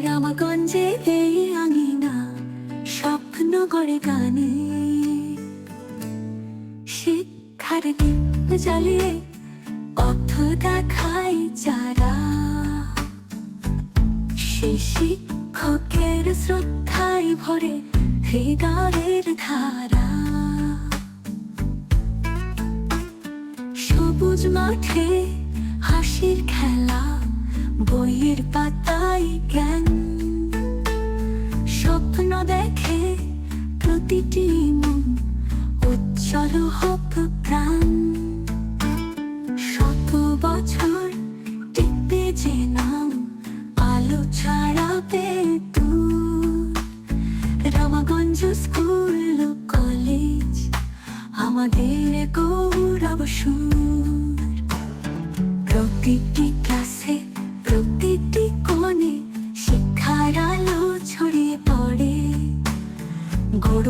রামাগঞ্জে এই আঙিনা স্বপ্ন গড়ে গানে, শিক্ষার দীপ জ্বালিয়ে পথ দেখাই যারা, সে শিক্ষকের শ্রদ্ধায় ভরে হৃদয়ের ধারা। সবুজ মাঠে হাসির খেলা, বইয়ের পাতায় প্রতিটি মন উজ্জ্বল হোক প্রাণ। শত বছর টিকবে যে নাম, আলো ছাড়াবে রামাগঞ্জ স্কুল, কলেজ, আমাদের গৌরব সুর। প্রতিটি শিক্ষার